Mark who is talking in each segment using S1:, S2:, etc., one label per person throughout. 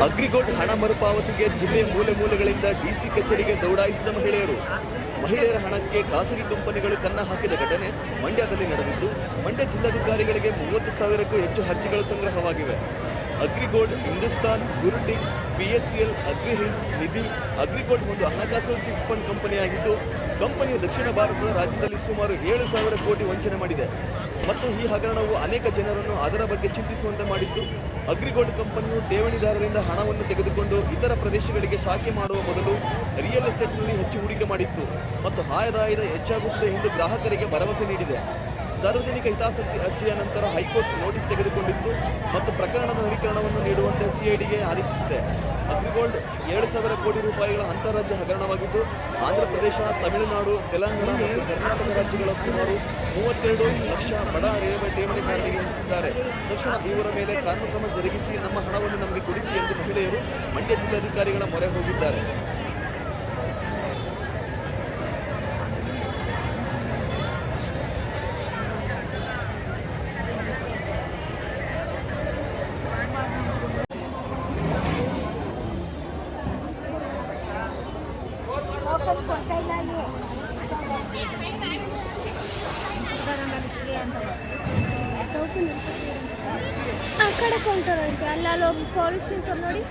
S1: ಅಗ್ರಿಗೋಲ್ಡ್ ಹಣ ಮರುಪಾವತಿಗೆ ಜಿಲ್ಲೆ ಮೂಲೆ ಮೂಲೆಗಳಿಂದ ಡಿಸಿ ಕಚೇರಿಗೆ ದೌಡಾಯಿಸಿದ ಮಹಿಳೆಯರು. ಮಹಿಳೆಯರ ಹಣಕ್ಕೆ ಖಾಸಗಿ ಕಂಪನಿಗಳು ಕನ್ನ ಹಾಕಿದ ಘಟನೆ ಮಂಡ್ಯದಲ್ಲಿ ನಡೆದಿದ್ದು, ಮಂಡ್ಯ ಜಿಲ್ಲಾಧಿಕಾರಿಗಳಿಗೆ ಮೂವತ್ತು ಸಾವಿರಕ್ಕೂ ಹೆಚ್ಚು ಅರ್ಜಿಗಳು ಸಂಗ್ರಹವಾಗಿವೆ. ಅಗ್ರಿಗೋಲ್ಡ್ ಹಿಂದೂಸ್ತಾನ್ ಗುರುಟಿಂಗ್ ಪಿಎಸ್ಸಿಎಲ್ ಅಗ್ರಿ ಹಿಲ್ಸ್ ನಿಧಿ ಅಗ್ರಿಗೋಲ್ಡ್ ಒಂದು ಹಣಕಾಸು ಚಿಟ್ ಫಂಡ್ ಕಂಪನಿಯಾಗಿದ್ದು, ಕಂಪನಿಯು ದಕ್ಷಿಣ ಭಾರತದ ರಾಜ್ಯದಲ್ಲಿ ಸುಮಾರು ಏಳು ಸಾವಿರ ಕೋಟಿ ವಂಚನೆ ಮಾಡಿದೆ. ಮತ್ತು ಈ ಹಗರಣವು ಅನೇಕ ಜನರನ್ನು ಅದರ ಬಗ್ಗೆ ಚಿಂತಿಸುವಂತೆ ಮಾಡಿದ್ದು ಅಗ್ರಿಗೋಲ್ಡ್ ಕಂಪನಿಯು ಠೇವಣಿದಾರರಿಂದ ಹಣವನ್ನು ತೆಗೆದುಕೊಂಡು ಇತರ ಪ್ರದೇಶಗಳಿಗೆ ಶಾಖೆ ಮಾಡುವ ಮೊದಲು ರಿಯಲ್ ಎಸ್ಟೇಟ್ನಲ್ಲಿ ಹೆಚ್ಚು ಹೂಡಿಕೆ ಮಾಡಿತ್ತು. ಮತ್ತು ಆದಾಯದ ಹೆಚ್ಚಾಗುತ್ತದೆ ಎಂದು ಗ್ರಾಹಕರಿಗೆ ಭರವಸೆ ನೀಡಿದೆ. ಸಾರ್ವಜನಿಕ ಹಿತಾಸಕ್ತಿ ಅರ್ಜಿಯ ನಂತರ ಹೈಕೋರ್ಟ್ ನೋಟಿಸ್ ತೆಗೆದುಕೊಂಡಿತ್ತು ಮತ್ತು ಪ್ರಕರಣದ ನವೀಕರಣವನ್ನು ನೀಡುವಂತೆ ಸಿಐಡಿಗೆ ಆದೇಶಿಸಿದೆ. ಅಗ್ರಿಗೋಲ್ಡ್ ಎರಡು ಸಾವಿರ ಕೋಟಿ ರೂಪಾಯಿಗಳ ಅಂತಾರಾಜ್ಯ ಹಗರಣವಾಗಿದ್ದು ಆಂಧ್ರಪ್ರದೇಶ ತಮಿಳುನಾಡು, ತೆಲಂಗಾಣ ಮತ್ತು ಕರ್ನಾಟಕ ರಾಜ್ಯಗಳ ಸುಮಾರು ಮೂವತ್ತೆರಡು ಲಕ್ಷ ಬಡ ರೇವ ಠೇವಣಿದಾರರಿಗೆ ಹಿಂಸಿದ್ದಾರೆ ತಕ್ಷಣ ಇವರ ಮೇಲೆ ಕಾನೂನು ಕ್ರಮ ಜರುಗಿಸಿ ನಮ್ಮ ಹಣವನ್ನು ನಮಗೆ ಕೊಡಿಸಿ ಎಂದು ಮಹಿಳೆಯರು ಮಂಡ್ಯ ಜಿಲ್ಲಾಧಿಕಾರಿಗಳ ಮೊರೆ ಹೋಗಿದ್ದಾರೆ.
S2: అక్కడ కొంటారండి. అల్లాలో పోలీస్ నింటున్నాడు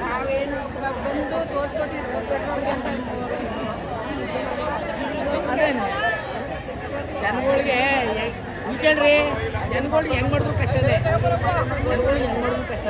S3: ನಾವೇನು ಬಂದು ಅಂತ
S4: ಅದೇನು ಜನಗಳಿಗೆ ಉಳ್ಕೇಳ್ರಿ ಜನಗಳಿಗೆ ಹೆಂಗ್ ಮಾಡಿದ್ರು ಕಷ್ಟನೇ. ಜನಗಳಿಗೆ ಹೆಂಗ್ ಮಾಡಿದ್ರು ಕಷ್ಟ